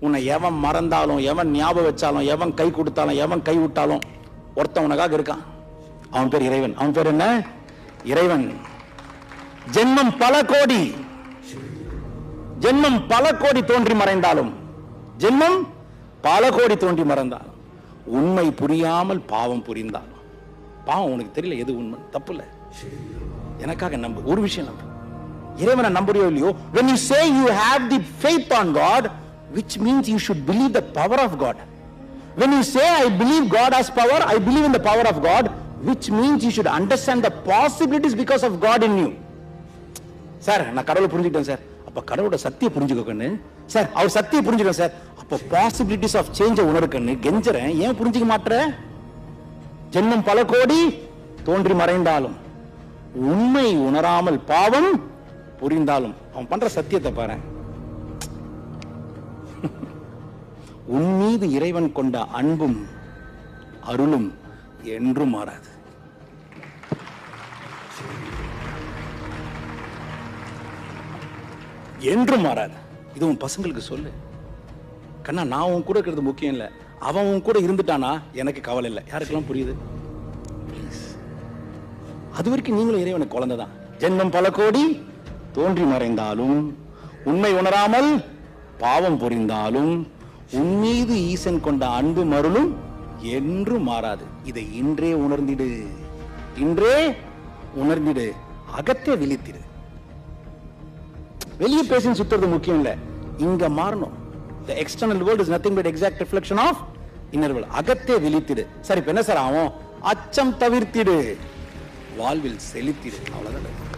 உன்னை எவன் மறந்தாலும் எவன் ஞாபகம் வச்சாலும் எவன் கை கொடுத்தாலும் எவன் கை விட்டாலும் ஒருத்தன் உனக்காக இருக்கான். அவன் பேர் இறைவன். அவன் பேர் என்ன? இறைவன். ஜென்மம் பல கோடி. ஜென்மம் பல கோடி தோன்றி மறைந்தாலும் ஜென்மம் பல கோடி தோன்றி மறைந்தாலும் உண்மை புரியாமல் பாவம் புரிந்தாலும் பாவம் உனக்கு தெரியல எது உண்மை? தப்பு இல்லை எனக்காக நம்பு. ஒரு விஷயம் நம்பு. இறைவனை நம்புறியோ இல்லையோ when you say you have the faith on god which means you should believe the power of god when you say i believe god has power i believe in the power of god which means you should understand the possibilities because of god in you sir நான் கடவுளை புரிஞ்சுக்கிட்டேன் sir அப்போ கடவுளோட சக்தியை புரிஞ்சுக்கன்னு sir அவர் சக்தியை புரிஞ்சுக்கணும் sir அப்போ possibilities of சேஞ்ச உணர்க்கண்ணு கெஞ்சறேன் ஏன் புரிஞ்சுக்க மாட்டற ஜென்மம் பல கோடி தோன்றி மறைந்தாலும் உண்மை உணராமல் பாவம் புரிந்தாலும் அவன் பண்ற சத்தியத்தை பாரு உன் மீது இறைவன் கொண்ட அன்பும் அருளும் என்றும் மாறாது. என்றும் மாறாது. இது உன் பசங்களுக்கு சொல்லு. கண்ணா நான் உன் கூட இருக்கிறது முக்கியம் இல்லை. அவன் உன் கூட இருந்துட்டானா? எனக்கு கவலை இல்லை. யாருக்கெல்லாம் புரியுது? அது வரைக்கும் நீங்களும் இறைவனுக்கு குழந்தை தான் ஜென்மம் பல கோடி தோன்றி மறைந்தாலும் உண்மை உணராமல் பாவம் புரிந்தாலும் உன் மீது ஈசன் கொண்ட அன்பு மருளும் என்று மாறாது. இதை இன்றே உணர்ந்திடு. இன்றே உணர்ந்திடு. அகத்தே விழித்திடு. வெளியே பேசி சுத்துறது முக்கியம் இல்ல. இங்க மாறணும். The external world is nothing but exact reflection of inner world. அகத்தே விழித்திடு. சரி இப்ப என்ன சார் ஆகும்? அச்சம் தவிர்த்திடு. வாழ்வில் செலுத்திடு அவ்வளவுதான்.